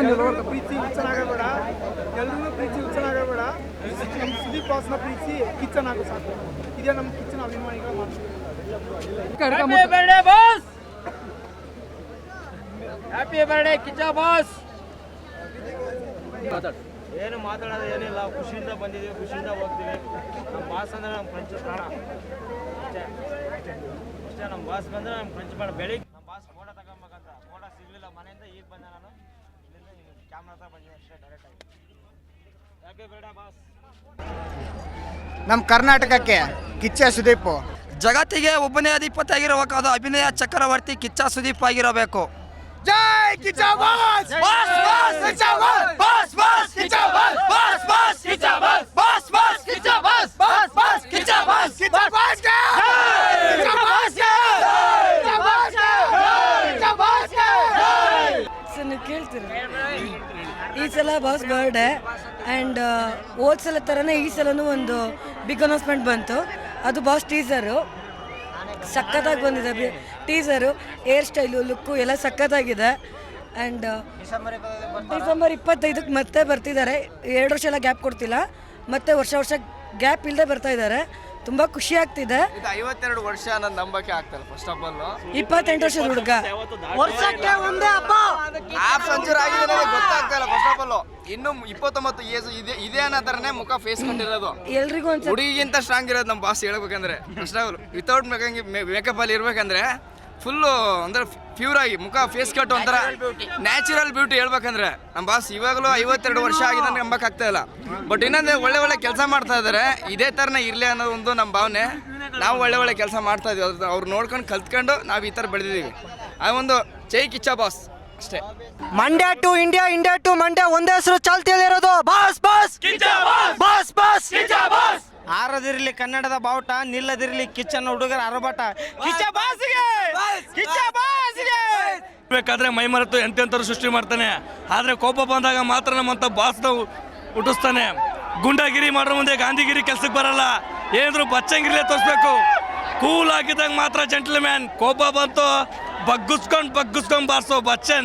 ನಿಲವರ್ಗ ಪ್ರೀತಿ ಹುಚ್ಚನಾಗಬೇಡ ಎಲ್ರೂ ಪ್ರೀತಿ ಹುಚ್ಚನಾಗಬೇಡ ನಮ್ಮ ಸುದೀಪ್ ಬಾಸ್ನ ಪ್ರೀತಿ ಕಿಚ್ಚನ್ ಆಗು ಸಾಕು. ಇದೇ ನಮ್ಮ ಕಿಚನ್ ಅಭಿಮಾನಿಗಳ ಮಾತು happy birthday boss happy birthday Kichcha boss ಏನು ಮಾತಾಡೋದು ಏನಿಲ್ಲ ಖುಷಿಯಿಂದ ಬಂದಿದ್ದೀವಿ ಖುಷಿಯಿಂದ ಹೋಗ್ತೀವಿ. ನಮ್ಮ ಬಾಸ್ ಅಂದ್ರೆ ನಮ್ಮ ಫ್ರೆಂಚ್ ಪ್ರಾಣ. ಅಷ್ಟೇ. ಅಷ್ಟೇ ನಮ್ಮ ಬಾಸ್ ಬಂದರೆ ನಮ್ಮ ಫ್ರೆಂಚ್ ಪ್ರಾಣ ಬೆಳಿಗ್ಗೆ ನಮ್ಮ ಬಾಸ್ ಫೋಟೋ ತಗೊಬೇಕಂತ ಫೋಟೋ ಸಿಗಲಿಲ್ಲ ಮನೆಯಿಂದ ಈಗ ಬಂದೆ ನಾನು. ನಮ್ಮ ಕರ್ನಾಟಕಕ್ಕೆ ಕಿಚ್ಚ ಸುದೀಪ್ ಜಗತ್ತಿಗೆ ಒಬ್ಬನೇ ಅಧಿಪತಿ ಆಗಿರಬೇಕಾದ ಅಭಿನಯ ಚಕ್ರವರ್ತಿ ಕಿಚ್ಚ ಸುದೀಪ್ ಆಗಿರಬೇಕು ಜೈ Kichcha boss boss boss Kichcha boss boss boss Kichcha boss boss boss Kichcha boss boss boss Kichcha boss boss boss Kichcha boss Kichcha boss Kichcha boss Kichcha boss Kichcha boss sir ನೀವು ಕೇಳ್ತೀರ ಈ ಸಲ boss birthday and ಹೋದ ಸಲ ಥರನೇ ಈ ಸಲನೂ ಒಂದು big announcement ಬಂತು. ಅದು ಬಾಸ್ ಟೀಸರು ಸಖತ್ತಾಗಿ ಬಂದಿದೆ ಟೀಸರು ಹೇರ್ ಸ್ಟೈಲು ಲುಕ್ಕು ಎಲ್ಲ ಸಖತ್ತಾಗಿದೆ. ಆ್ಯಂಡ್ ಡಿಸೆಂಬರ್ ಇಪ್ಪತ್ತೈದಕ್ಕೆ ಮತ್ತೆ ಬರ್ತಿದ್ದಾರೆ. ಎರಡು ವರ್ಷ ಎಲ್ಲ ಗ್ಯಾಪ್ ಕೊಡ್ತಿಲ್ಲ. ಮತ್ತೆ ವರ್ಷ ವರ್ಷ ಗ್ಯಾಪ್ ಇಲ್ಲದೆ ಬರ್ತಾ ಇದ್ದಾರೆ. ತುಂಬ ಖುಷಿ ಆಗ್ತಿದೆ. ಐವತ್ತೆರಡು ವರ್ಷ ನನ್ನ ನಂಬಕ್ಕೆ ಆಗ್ತಲ್ಲ ಫಸ್ಟ್ ಆಫ್ ಆಲ್ ಇಪ್ಪತ್ತೆಂಟು ವರ್ಷದ ಹುಡುಗ. ವರ್ಷಕ್ಕೆ ಒಂದೇ ಹಬ್ಬ. ಇಲ್ಲ ಫಸ್ಟ್ ಆಫ್ ಆಲ್ ಇನ್ನು ಇಪ್ಪತ್ತೊಂಬತ್ತು ಏಜ್ ಇದೆ ಇದೆ ಅನ್ನೋ ತರನೇ ಮುಖ ಫೇಸ್ ಕಂಡಿರೋದು ಎಲ್ರಿಗೂ ಒಂದು ಹುಡುಗಿಗಿಂತ ಸ್ಟ್ರಾಂಗ್ ಇರೋದು ನಮ್ಮ ಬಾಸ್ ಹೇಳ್ಬೇಕಂದ್ರೆ. First of all without making makeup ಅಲ್ಲಿ ಇರ್ಬೇಕಂದ್ರೆ ಫುಲ್ಲು ಅಂದ್ರೆ ಪ್ಯೂರ್ ಆಗಿ ಮುಖ ಫೇಸ್ ಕಟ್ ಒಂಥರ ನ್ಯಾಚುರಲ್ ಬ್ಯೂಟಿ ಹೇಳ್ಬೇಕಂದ್ರೆ. ನಮ್ಮ ಬಾಸ್ ಇವಾಗಲೂ ಐವತ್ತೆರಡು ವರ್ಷ ಆಗಿದೆ ನಂಬಕ್ ಆಗ್ತಾ ಇಲ್ಲ. ಬಟ್ ಇನ್ನೊಂದು ಒಳ್ಳೆ ಒಳ್ಳೆ ಕೆಲಸ ಮಾಡ್ತಾ ಇದ್ದಾರೆ ಇದೇ ತರನೇ ಇರಲಿ ಅನ್ನೋ ಒಂದು ನಮ್ಮ ಭಾವನೆ. ನಾವು ಒಳ್ಳೆ ಒಳ್ಳೆ ಕೆಲಸ ಮಾಡ್ತಾ ಇದೀವಿ. ಅದ್ರ ಅವ್ರು ನೋಡ್ಕೊಂಡು ಕಲ್ತ್ಕೊಂಡು ನಾವು ಈ ಥರ ಬೆಳೆದಿದ್ದೀವಿ ಆ ಒಂದು ಜೈ ಕಿಚ್ಚ ಬಾಸ್ ಅಷ್ಟೇ. Mandya to India India to Mandya ಒಂದೇ ಹೆಸರು ಚಾಲ್ತಿಯಲ್ಲಿರೋದು ಬಾಸ್ ಬಾಸ್! ಬಾಸ್! ಬಾಸ್ ಆರದಿರ್ಲಿ ಕನ್ನಡದ ಬಾವುಟ ನಿಲ್ಲದಿರ್ಲಿ ಕಿಚನ್ ಹುಡುಗರ ಅರಬಾಟ ಕಿಚ್ಚ ಬಾಸ್ಗೆ! ಕಿಚ್ಚ ಬಾಸ್ಗೆ! ಬೇಕಾದ್ರೆ ಮೈ ಮರೆತು ಎಂತೆಂಥವ್ರು ಸೃಷ್ಟಿ ಮಾಡ್ತಾನೆ. ಆದರೆ ಕೋಪ ಬಂದಾಗ ಮಾತ್ರ ನಮ್ಮಂಥ ಬಾಸ್ನ ಹುಟ್ಟಿಸ್ತಾನೆ. ಗುಂಡಾಗಿರಿ ಮಾಡೋ ಮುಂದೆ ಗಾಂಧಿಗಿರಿ ಕೆಲ್ಸಕ್ಕೆ ಬರಲ್ಲ. ಏನಾದ್ರು ಬಚ್ಚಂಗಿರಿಲೇ ತೋರಿಸ್ಬೇಕು. ಕೂಲ್ ಆಗಿದ್ದಾಗ ಮಾತ್ರ ಜೆಂಟ್ಲ್ಮ್ಯಾನ್ ಕೋಪ ಬಂತು. বাগ্গুসকন বাগ্গুসকন বাসো বাচ্চেন